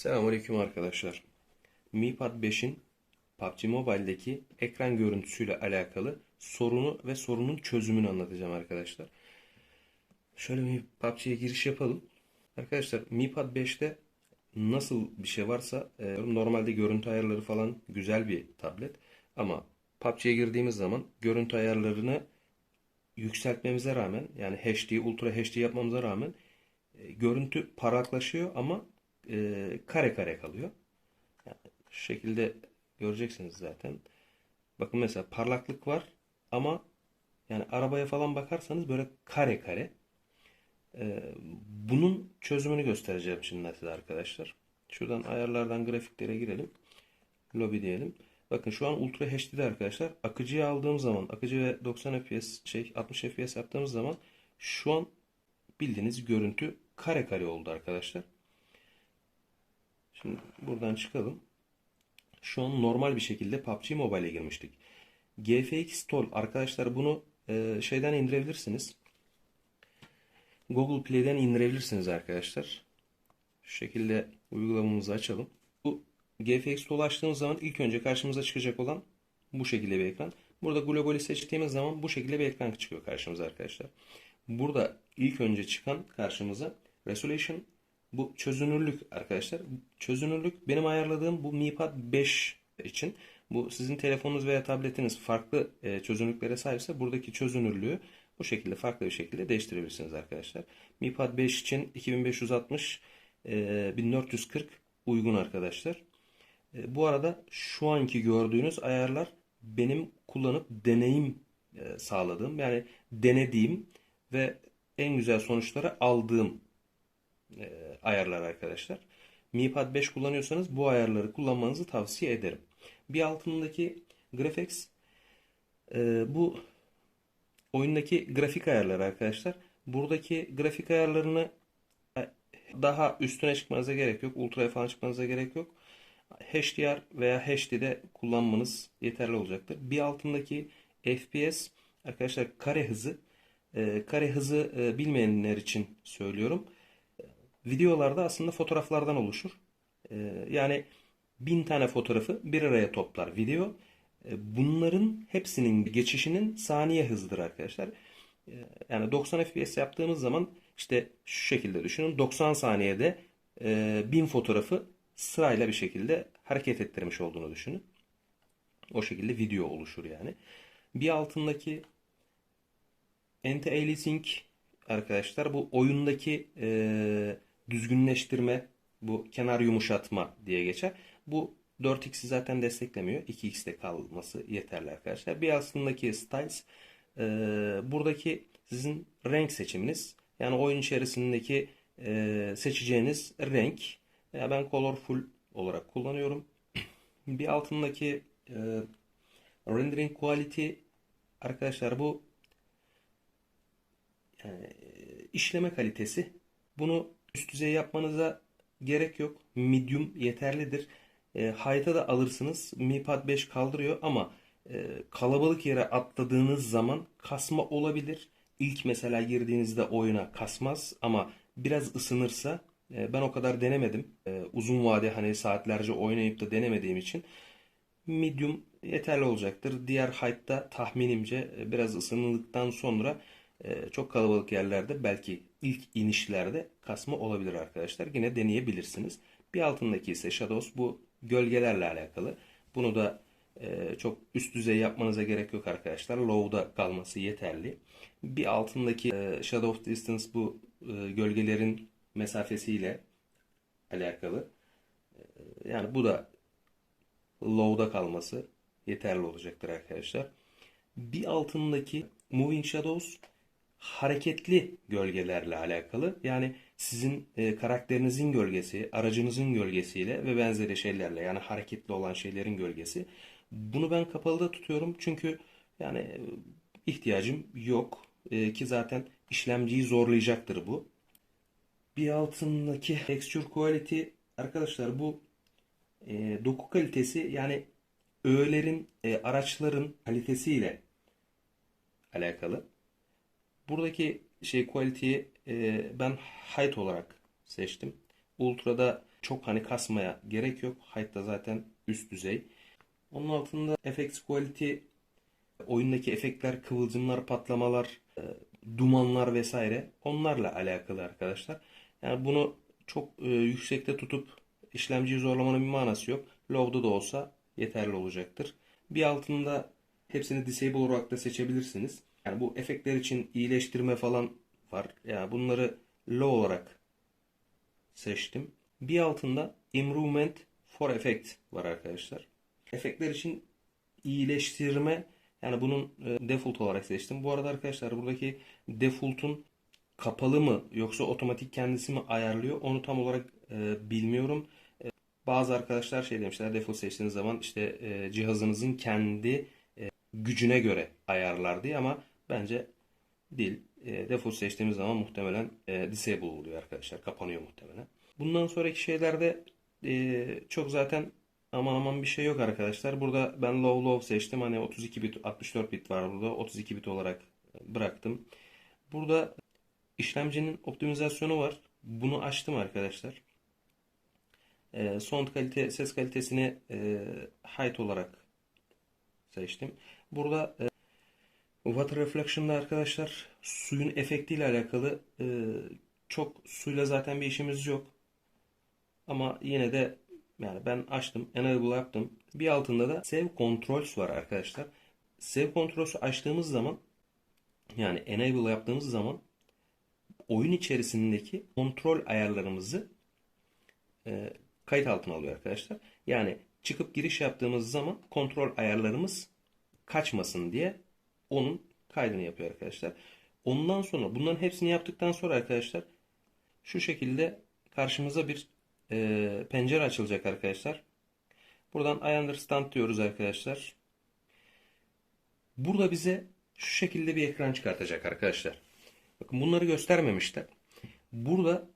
Selamünaleyküm arkadaşlar. Mi Pad 5'in PUBG Mobile'deki ekran görüntüsüyle alakalı sorunu ve sorunun çözümünü anlatacağım arkadaşlar. Şöyle Mi PUBG'ye giriş yapalım. Arkadaşlar Mi Pad 5'te nasıl bir şey varsa e, normalde görüntü ayarları falan güzel bir tablet ama PUBG'ye girdiğimiz zaman görüntü ayarlarını yükseltmemize rağmen yani HD, Ultra HD yapmamıza rağmen e, görüntü parlaklaşıyor ama e, kare kare kalıyor. Yani şu şekilde göreceksiniz zaten. Bakın mesela parlaklık var ama yani arabaya falan bakarsanız böyle kare kare. E, bunun çözümünü göstereceğim şimdi size arkadaşlar. Şuradan ayarlardan grafiklere girelim. Lobby diyelim. Bakın şu an Ultra HD'de arkadaşlar. Akıcıya aldığım zaman, akıcı ve 90 FPS, şey 60 FPS yaptığımız zaman şu an bildiğiniz görüntü kare kare oldu arkadaşlar. Şimdi buradan çıkalım. Şu an normal bir şekilde PUBG Mobile'e girmiştik. GFX Toll arkadaşlar bunu e, şeyden indirebilirsiniz. Google Play'den indirebilirsiniz arkadaşlar. Şu şekilde uygulamamızı açalım. Bu GFX Toll açtığımız zaman ilk önce karşımıza çıkacak olan bu şekilde bir ekran. Burada globali seçtiğimiz zaman bu şekilde bir ekran çıkıyor karşımıza arkadaşlar. Burada ilk önce çıkan karşımıza Resolution bu çözünürlük arkadaşlar. Çözünürlük benim ayarladığım bu Mi Pad 5 için. Bu sizin telefonunuz veya tabletiniz farklı e, çözünürlüklere sahipse buradaki çözünürlüğü bu şekilde farklı bir şekilde değiştirebilirsiniz arkadaşlar. Mi Pad 5 için 2560 e, 1440 uygun arkadaşlar. E, bu arada şu anki gördüğünüz ayarlar benim kullanıp deneyim e, sağladığım yani denediğim ve en güzel sonuçları aldığım e, ayarlar arkadaşlar. Mi Pad 5 kullanıyorsanız bu ayarları kullanmanızı tavsiye ederim. Bir altındaki Graphics e, bu oyundaki grafik ayarları arkadaşlar. Buradaki grafik ayarlarını e, daha üstüne çıkmanıza gerek yok. Ultra'ya falan çıkmanıza gerek yok. HDR veya HD'de kullanmanız yeterli olacaktır. Bir altındaki FPS arkadaşlar kare hızı kare hızı bilmeyenler için söylüyorum. Videolarda aslında fotoğraflardan oluşur. E, yani bin tane fotoğrafı bir araya toplar video. E, bunların hepsinin geçişinin saniye hızıdır arkadaşlar. E, yani 90 FPS yaptığımız zaman işte şu şekilde düşünün. 90 saniyede e, bin fotoğrafı sırayla bir şekilde hareket ettirmiş olduğunu düşünün. O şekilde video oluşur yani. Bir altındaki anti-aliasing arkadaşlar bu oyundaki e, düzgünleştirme, bu kenar yumuşatma diye geçer. Bu 4x'i zaten desteklemiyor. 2x'te kalması yeterli arkadaşlar. Bir altındaki styles e, buradaki sizin renk seçiminiz. Yani oyun içerisindeki e, seçeceğiniz renk. Ya ben colorful olarak kullanıyorum. Bir altındaki e, rendering quality arkadaşlar bu yani, işleme kalitesi. Bunu üst düzey yapmanıza gerek yok. Medium yeterlidir. E, High'ta da alırsınız. Mi Pad 5 kaldırıyor ama e, kalabalık yere atladığınız zaman kasma olabilir. İlk mesela girdiğinizde oyuna kasmaz ama biraz ısınırsa e, ben o kadar denemedim. E, uzun vade hani saatlerce oynayıp da denemediğim için medium yeterli olacaktır. Diğer hype'da tahminimce e, biraz ısınıldıktan sonra e, çok kalabalık yerlerde belki ilk inişlerde kasma olabilir arkadaşlar. Yine deneyebilirsiniz. Bir altındaki ise Shadows bu gölgelerle alakalı. Bunu da e, çok üst düzey yapmanıza gerek yok arkadaşlar. Low'da kalması yeterli. Bir altındaki e, Shadow Distance bu e, gölgelerin mesafesiyle alakalı. E, yani bu da low'da kalması yeterli olacaktır arkadaşlar. Bir altındaki Moving Shadows hareketli gölgelerle alakalı. Yani sizin e, karakterinizin gölgesi, aracınızın gölgesiyle ve benzeri şeylerle yani hareketli olan şeylerin gölgesi. Bunu ben kapalıda tutuyorum çünkü yani e, ihtiyacım yok e, ki zaten işlemciyi zorlayacaktır bu. Bir altındaki texture quality arkadaşlar bu e, doku kalitesi yani öğelerin, e, araçların kalitesiyle alakalı. Buradaki şey quality'yi e, ben height olarak seçtim. Ultra'da Çok hani kasmaya gerek yok. Height da zaten üst düzey. Onun altında FX Quality oyundaki efektler, kıvılcımlar, patlamalar, e, dumanlar vesaire onlarla alakalı arkadaşlar. Yani bunu çok e, yüksekte tutup işlemciyi zorlamanın bir manası yok. Low'da da olsa yeterli olacaktır. Bir altında hepsini disable olarak da seçebilirsiniz. Yani bu efektler için iyileştirme falan var. Yani bunları low olarak seçtim. Bir altında improvement for effect var arkadaşlar. Efektler için iyileştirme yani bunun e, default olarak seçtim. Bu arada arkadaşlar buradaki default'un kapalı mı yoksa otomatik kendisi mi ayarlıyor onu tam olarak e, bilmiyorum. E, bazı arkadaşlar şey demişler default seçtiğiniz zaman işte cihazınızın kendi gücüne göre ayarlar diye ama bence değil. E, default seçtiğimiz zaman muhtemelen e, disable oluyor arkadaşlar. Kapanıyor muhtemelen. Bundan sonraki şeylerde e, çok zaten aman aman bir şey yok arkadaşlar. Burada ben low low seçtim. Hani 32 bit 64 bit var burada. 32 bit olarak bıraktım. Burada işlemcinin optimizasyonu var. Bunu açtım arkadaşlar. E, sound kalite, ses kalitesini e, height olarak seçtim. Burada e, Water Reflection'da arkadaşlar suyun efektiyle alakalı e, çok suyla zaten bir işimiz yok. Ama yine de yani ben açtım, enable yaptım. Bir altında da Save Controls var arkadaşlar. Save Controls'u açtığımız zaman yani enable yaptığımız zaman oyun içerisindeki kontrol ayarlarımızı e, kayıt altına alıyor arkadaşlar. Yani çıkıp giriş yaptığımız zaman kontrol ayarlarımız kaçmasın diye onun kaydını yapıyor arkadaşlar. Ondan sonra bunların hepsini yaptıktan sonra arkadaşlar şu şekilde karşımıza bir e, pencere açılacak arkadaşlar. Buradan I understand diyoruz arkadaşlar. Burada bize şu şekilde bir ekran çıkartacak arkadaşlar. Bakın bunları göstermemişler. Burada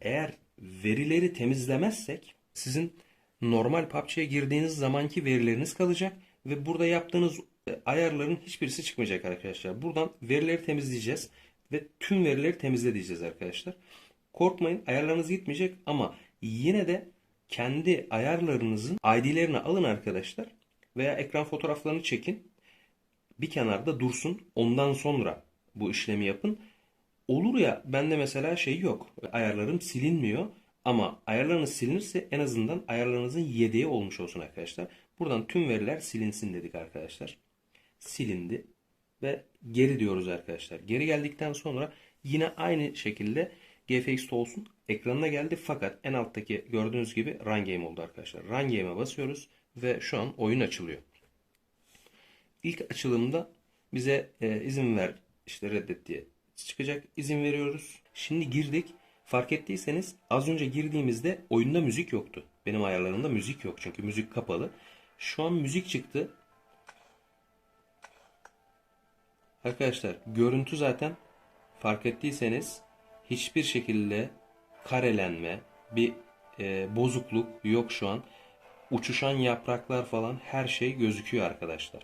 eğer verileri temizlemezsek sizin normal PUBG'ye girdiğiniz zamanki verileriniz kalacak ve burada yaptığınız ayarların hiçbirisi çıkmayacak arkadaşlar. Buradan verileri temizleyeceğiz ve tüm verileri temizle diyeceğiz arkadaşlar. Korkmayın ayarlarınız gitmeyecek ama yine de kendi ayarlarınızın ID'lerini alın arkadaşlar veya ekran fotoğraflarını çekin. Bir kenarda dursun. Ondan sonra bu işlemi yapın. Olur ya bende mesela şey yok. Ayarlarım silinmiyor. Ama ayarlarınız silinirse en azından ayarlarınızın yedeği olmuş olsun arkadaşlar. Buradan tüm veriler silinsin dedik arkadaşlar. Silindi. Ve geri diyoruz arkadaşlar. Geri geldikten sonra yine aynı şekilde GFX Tools'un ekranına geldi. Fakat en alttaki gördüğünüz gibi Run Game oldu arkadaşlar. Run Game'e basıyoruz ve şu an oyun açılıyor. İlk açılımda bize e, izin ver işte reddet diye çıkacak. İzin veriyoruz. Şimdi girdik. Fark ettiyseniz az önce girdiğimizde oyunda müzik yoktu. Benim ayarlarımda müzik yok çünkü müzik kapalı. Şu an müzik çıktı. Arkadaşlar görüntü zaten fark ettiyseniz hiçbir şekilde karelenme, bir e, bozukluk yok şu an. Uçuşan yapraklar falan her şey gözüküyor arkadaşlar.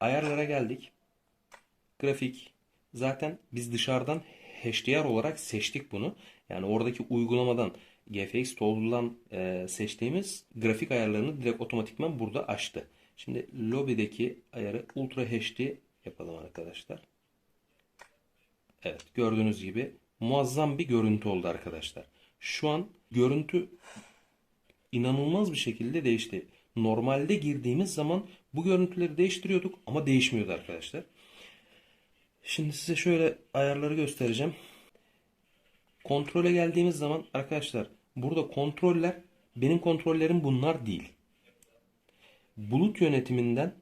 Ayarlara geldik. Grafik. Zaten biz dışarıdan HDR olarak seçtik bunu. Yani oradaki uygulamadan GFX Tool'dan e, seçtiğimiz grafik ayarlarını direkt otomatikman burada açtı. Şimdi lobideki ayarı Ultra HD yapalım arkadaşlar. Evet gördüğünüz gibi muazzam bir görüntü oldu arkadaşlar. Şu an görüntü inanılmaz bir şekilde değişti. Normalde girdiğimiz zaman bu görüntüleri değiştiriyorduk ama değişmiyordu arkadaşlar. Şimdi size şöyle ayarları göstereceğim. Kontrole geldiğimiz zaman arkadaşlar burada kontroller benim kontrollerim bunlar değil. Bulut yönetiminden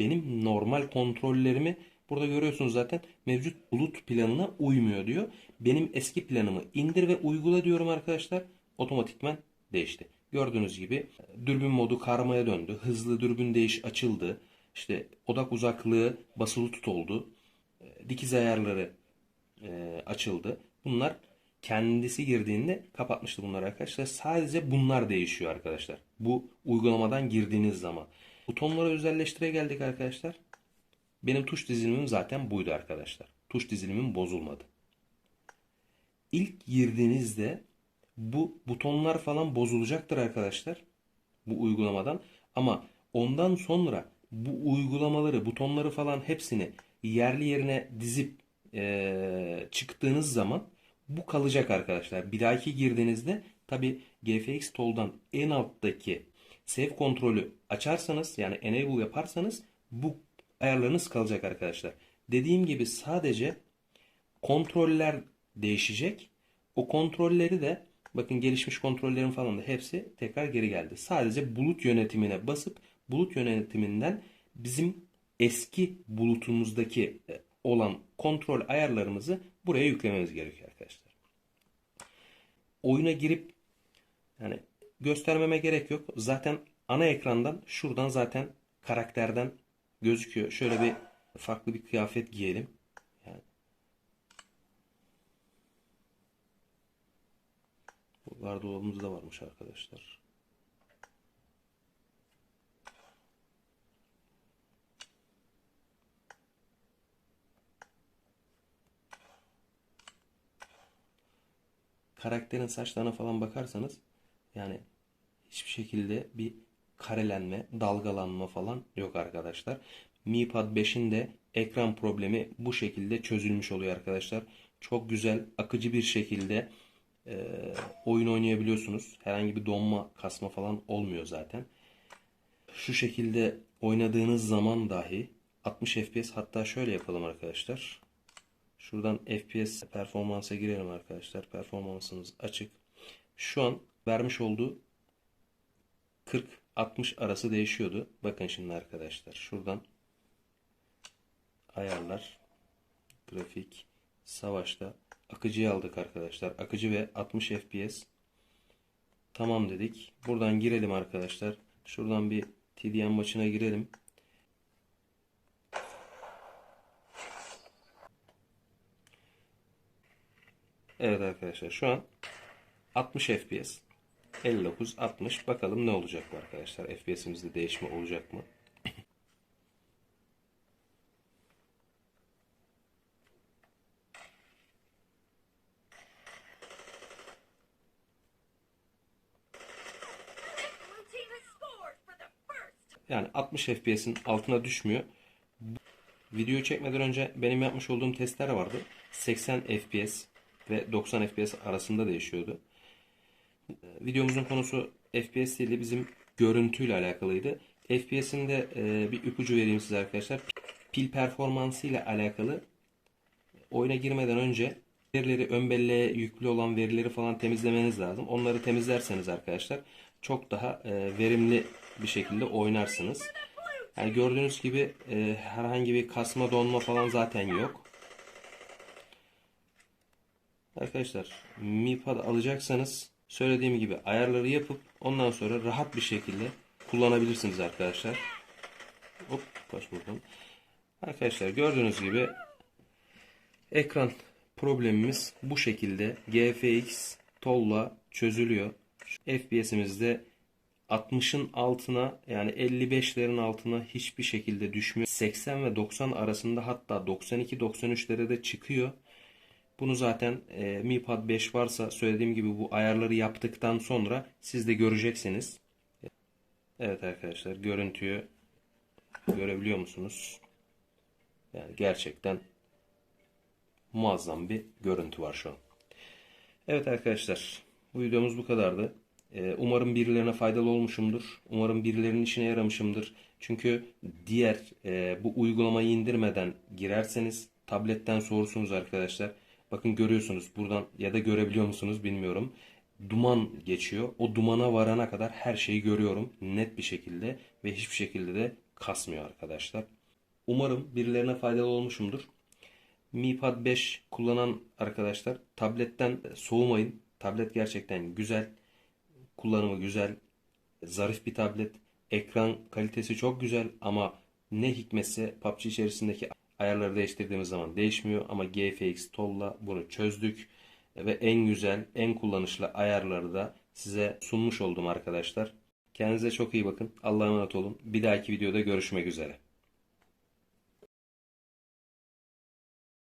benim normal kontrollerimi burada görüyorsunuz zaten mevcut bulut planına uymuyor diyor. Benim eski planımı indir ve uygula diyorum arkadaşlar. Otomatikman değişti. Gördüğünüz gibi dürbün modu karmaya döndü. Hızlı dürbün değiş açıldı. İşte odak uzaklığı basılı tut oldu. Dikiz ayarları e, açıldı. Bunlar kendisi girdiğinde kapatmıştı bunlar arkadaşlar. Sadece bunlar değişiyor arkadaşlar. Bu uygulamadan girdiğiniz zaman. Butonları özelleştire geldik arkadaşlar. Benim tuş dizilimim zaten buydu arkadaşlar. Tuş dizilimim bozulmadı. İlk girdiğinizde bu butonlar falan bozulacaktır arkadaşlar bu uygulamadan. Ama ondan sonra bu uygulamaları, butonları falan hepsini yerli yerine dizip eee, çıktığınız zaman bu kalacak arkadaşlar. Bir dahaki girdiğinizde tabi GFX Tool'dan en alttaki save kontrolü açarsanız yani enable yaparsanız bu ayarlarınız kalacak arkadaşlar. Dediğim gibi sadece kontroller değişecek. O kontrolleri de bakın gelişmiş kontrollerin falan da hepsi tekrar geri geldi. Sadece bulut yönetimine basıp bulut yönetiminden bizim eski bulutumuzdaki e, olan kontrol ayarlarımızı buraya yüklememiz gerekiyor arkadaşlar. Oyuna girip yani göstermeme gerek yok. Zaten ana ekrandan şuradan zaten karakterden gözüküyor. Şöyle bir farklı bir kıyafet giyelim. Yani bu gardırobumuzda varmış arkadaşlar. karakterin saçlarına falan bakarsanız yani hiçbir şekilde bir karelenme, dalgalanma falan yok arkadaşlar. Mi Pad 5'in de ekran problemi bu şekilde çözülmüş oluyor arkadaşlar. Çok güzel, akıcı bir şekilde e, oyun oynayabiliyorsunuz. Herhangi bir donma, kasma falan olmuyor zaten. Şu şekilde oynadığınız zaman dahi 60 FPS hatta şöyle yapalım arkadaşlar. Şuradan FPS performansa girelim arkadaşlar. Performansımız açık. Şu an vermiş olduğu 40-60 arası değişiyordu. Bakın şimdi arkadaşlar. Şuradan ayarlar, grafik, savaşta akıcıyı aldık arkadaşlar. Akıcı ve 60 FPS. Tamam dedik. Buradan girelim arkadaşlar. Şuradan bir TDM maçına girelim. Evet arkadaşlar şu an 60 FPS. 59, 60. Bakalım ne olacak bu arkadaşlar. FPS'imizde değişme olacak mı? Yani 60 FPS'in altına düşmüyor. Video çekmeden önce benim yapmış olduğum testler vardı. 80 FPS ve 90 FPS arasında değişiyordu. Videomuzun konusu FPS değil de bizim görüntüyle alakalıydı. FPS'in de e, bir ipucu vereyim size arkadaşlar. Pil performansı ile alakalı oyuna girmeden önce verileri ön belleğe yüklü olan verileri falan temizlemeniz lazım. Onları temizlerseniz arkadaşlar çok daha e, verimli bir şekilde oynarsınız. Yani gördüğünüz gibi e, herhangi bir kasma donma falan zaten yok. Arkadaşlar Mi Pad alacaksanız söylediğim gibi ayarları yapıp ondan sonra rahat bir şekilde kullanabilirsiniz arkadaşlar. Hop kaç buradan. Arkadaşlar gördüğünüz gibi ekran problemimiz bu şekilde GFX tolla çözülüyor. FPS'imiz de 60'ın altına yani 55'lerin altına hiçbir şekilde düşmüyor. 80 ve 90 arasında hatta 92-93'lere de çıkıyor. Bunu zaten e, Mi Pad 5 varsa söylediğim gibi bu ayarları yaptıktan sonra siz de göreceksiniz. Evet arkadaşlar görüntüyü görebiliyor musunuz? Yani gerçekten muazzam bir görüntü var şu an. Evet arkadaşlar bu videomuz bu kadardı. Ee, umarım birilerine faydalı olmuşumdur. Umarım birilerinin işine yaramışımdır. Çünkü diğer e, bu uygulamayı indirmeden girerseniz tabletten soğursunuz arkadaşlar. Bakın görüyorsunuz buradan ya da görebiliyor musunuz bilmiyorum. Duman geçiyor. O dumana varana kadar her şeyi görüyorum net bir şekilde ve hiçbir şekilde de kasmıyor arkadaşlar. Umarım birilerine faydalı olmuşumdur. Mi Pad 5 kullanan arkadaşlar tabletten soğumayın. Tablet gerçekten güzel. Kullanımı güzel. Zarif bir tablet. Ekran kalitesi çok güzel ama ne hikmetse PUBG içerisindeki ayarları değiştirdiğimiz zaman değişmiyor ama GFX Toll'la bunu çözdük ve en güzel, en kullanışlı ayarları da size sunmuş oldum arkadaşlar. Kendinize çok iyi bakın. Allah'a emanet olun. Bir dahaki videoda görüşmek üzere.